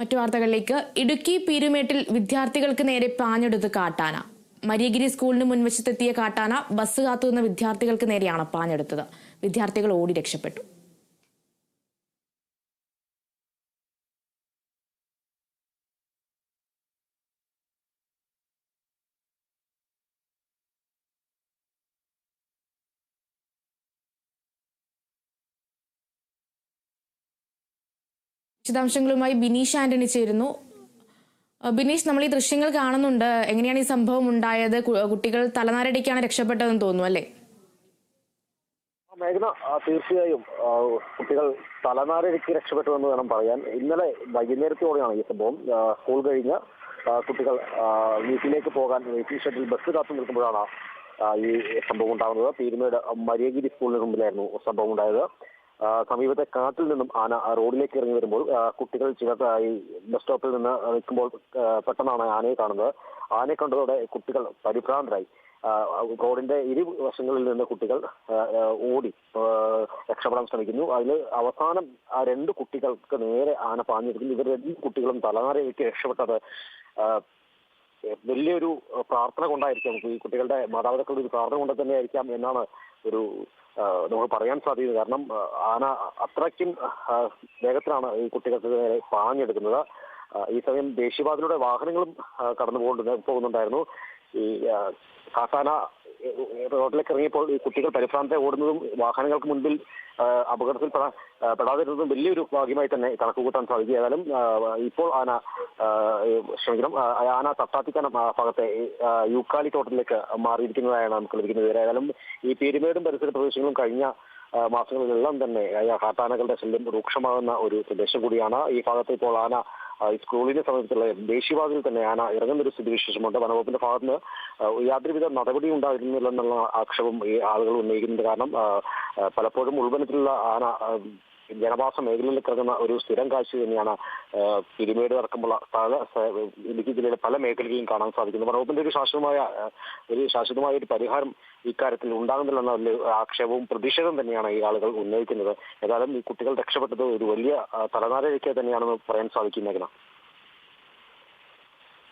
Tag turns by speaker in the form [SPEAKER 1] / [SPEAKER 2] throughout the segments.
[SPEAKER 1] മറ്റു വാർത്തകളിലേക്ക്. ഇടുക്കി പീരുമേട്ടിൽ വിദ്യാർത്ഥികൾക്ക് നേരെ പാഞ്ഞെടുത്ത് കാട്ടാന. മരിയഗിരി സ്കൂളിന് മുൻവശത്തെത്തിയ കാട്ടാന ബസ് കാത്തുനിന്ന വിദ്യാർത്ഥികൾക്ക് നേരെയാണ് പാഞ്ഞെടുത്തത്. വിദ്യാർത്ഥികൾ ഓടി രക്ഷപ്പെട്ടു. വിശദാംശങ്ങളുമായി ബിനീഷ് ആന്റണി ചേരുന്നു. ബിനീഷ് നമ്മൾ ഈ ദൃശ്യങ്ങൾ കാണുന്നുണ്ട്. എങ്ങനെയാണ് ഈ സംഭവം ഉണ്ടായത്? കുട്ടികൾ തലനാരടിക്കാണ് രക്ഷപ്പെട്ടതെന്ന് തോന്നുന്നു അല്ലേ?
[SPEAKER 2] മേഘന തീർച്ചയായും കുട്ടികൾ തലനാരടിക്ക് രക്ഷപ്പെട്ടു എന്ന് വേണം പറയാൻ. ഇന്നലെ വൈകുന്നേരത്തോടെയാണ് ഈ സംഭവം. സ്കൂൾ കഴിഞ്ഞ കുട്ടികൾ വീട്ടിലേക്ക് പോകാൻ വെയിറ്റിംഗ് ഷെഡിൽ ബസ് കാത്തു നിൽക്കുമ്പോഴാണ് ഈ സംഭവം ഉണ്ടാകുന്നത്. പീരുമേട് മരിയഗിരി സ്കൂളിന് മുമ്പിലായിരുന്നു സംഭവം ഉണ്ടായത്. സമീപത്തെ കാട്ടിൽ നിന്നും ആന റോഡിലേക്ക് ഇറങ്ങി വരുമ്പോൾ കുട്ടികൾ ചില ഈ ബസ് സ്റ്റോപ്പിൽ നിന്ന് നിൽക്കുമ്പോൾ പെട്ടെന്നാണ് ആനയെ കാണുന്നത്. ആനയെ കണ്ടതോടെ കുട്ടികൾ പരിഭ്രാന്തരായി. റോഡിന്റെ ഇരു വശങ്ങളിൽ നിന്ന് കുട്ടികൾ ഓടി രക്ഷപ്പെടാൻ ശ്രമിക്കുന്നു. അതിൽ അവസാനം ആ രണ്ട് കുട്ടികൾക്ക് നേരെ ആന പാഞ്ഞിരിക്കുന്നു. ഇവർ രണ്ട് കുട്ടികളും തലനാരയിലേക്ക് രക്ഷപ്പെട്ടത് വലിയൊരു പ്രാർത്ഥന കൊണ്ടായിരിക്കാം. ഈ കുട്ടികളുടെ മാതാപിതാക്കളുടെ ഒരു പ്രാർത്ഥന കൊണ്ട് തന്നെ ആയിരിക്കാം എന്നാണ് ഒരു നമുക്ക് പറയാൻ സാധിക്കുന്നത് കാരണം ആന അത്രയ്ക്കും വേഗത്തിലാണ് ഈ കുട്ടികൾക്ക് നേരെ പാഞ്ഞെടുക്കുന്നത്. ഈ സമയം ദേശീയപാതയിലൂടെ വാഹനങ്ങളും കടന്നു പോകുന്നുണ്ടായിരുന്നു. ഈ കാട്ടാന റോഡിലേക്ക് ഇറങ്ങിയപ്പോൾ ഈ കുട്ടികൾ പരിഭ്രാന്തരെ ഓടുന്നതും വാഹനങ്ങൾക്ക് മുൻപിൽ അപകടത്തിൽ പെടാ പെടാതിരുന്നതും വലിയൊരു ഭാഗ്യമായി തന്നെ കണക്ക് കൂട്ടാൻ സാധിക്കും ഏതായാലും ഇപ്പോൾ ആന ക്ഷമിക്കണം ആന തട്ടാത്തിക്കാനം ഭാഗത്തെ യൂക്കാലി തോട്ടത്തിലേക്ക് മാറിയിരിക്കുന്നതായാണ് നമുക്ക് ലഭിക്കുന്നത്. ഏതായാലും ഈ പീരുമേടും പരിസര പ്രദേശങ്ങളും കഴിഞ്ഞ മാസങ്ങളിലെല്ലാം തന്നെ കാട്ടാനകളുടെ ശല്യം രൂക്ഷമാകുന്ന ഒരു പ്രദേശം കൂടിയാണ് ഈ ഭാഗത്ത് ഇപ്പോൾ ആന ആ, സമയത്തുള്ള സ്കൂളിന് സമീപത്തുള്ള ദേശീയപാതയിൽ തന്നെ ആന ഇറങ്ങുന്ന ഒരു സ്ഥിതിവിശേഷമുണ്ട്. വനവകുപ്പിന്റെ ഭാഗത്ത് നിന്ന് ആ, യാതൊരുവിധ നടപടി ഉണ്ടായിരുന്നില്ലെന്നുള്ള ആക്ഷേപം ഈ ആളുകൾ ഉന്നയിക്കുന്നുണ്ട്. കാരണം പലപ്പോഴും ഉൾവനത്തിലുള്ള ആന ജനവാസ മേഖലയിൽ കിടക്കുന്ന ഒരു സ്ഥിരം കാഴ്ച തന്നെയാണ് പിരിമേട് നടക്കുമ്പോൾ പല ഇടുക്കി ജില്ലയിലെ പല മേഖലകളിലും കാണാൻ സാധിക്കുന്നു. വനവകുപ്പിന്റെ ഒരു ശാശ്വതമായ ഒരു ശാശ്വതമായ ഒരു പരിഹാരം ഇക്കാര്യത്തിൽ ഉണ്ടാകുന്നില്ലെന്ന വലിയ ആക്ഷേപവും പ്രതിഷേധം തന്നെയാണ് ഈ ആളുകൾ ഉന്നയിക്കുന്നത്. ഏതായാലും ഈ കുട്ടികൾ രക്ഷപ്പെട്ടത് ഒരു വലിയ തലനാരയൊക്കെ തന്നെയാണെന്ന് പറയാൻ സാധിക്കും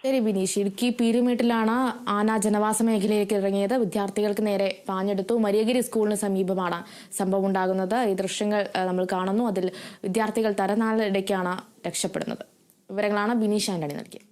[SPEAKER 1] ശരി ബിനീഷ്. ഇടുക്കി പീരുമേട്ടിലാണ് ആന ജനവാസ മേഖലയിലേക്ക് ഇറങ്ങിയത്. വിദ്യാർത്ഥികൾക്ക് നേരെ പാഞ്ഞെടുത്തു. മരിയഗിരി സ്കൂളിന് സമീപമാണ് സംഭവം ഉണ്ടാകുന്നത്. ഈ ദൃശ്യങ്ങൾ നമ്മൾ കാണുന്നു. അതിൽ വിദ്യാർത്ഥികൾ തരനാളിടയ്ക്കാണ് രക്ഷപ്പെടുന്നത്. വിവരങ്ങളാണ് ബിനീഷ് ആന്റണി നൽകിയത്.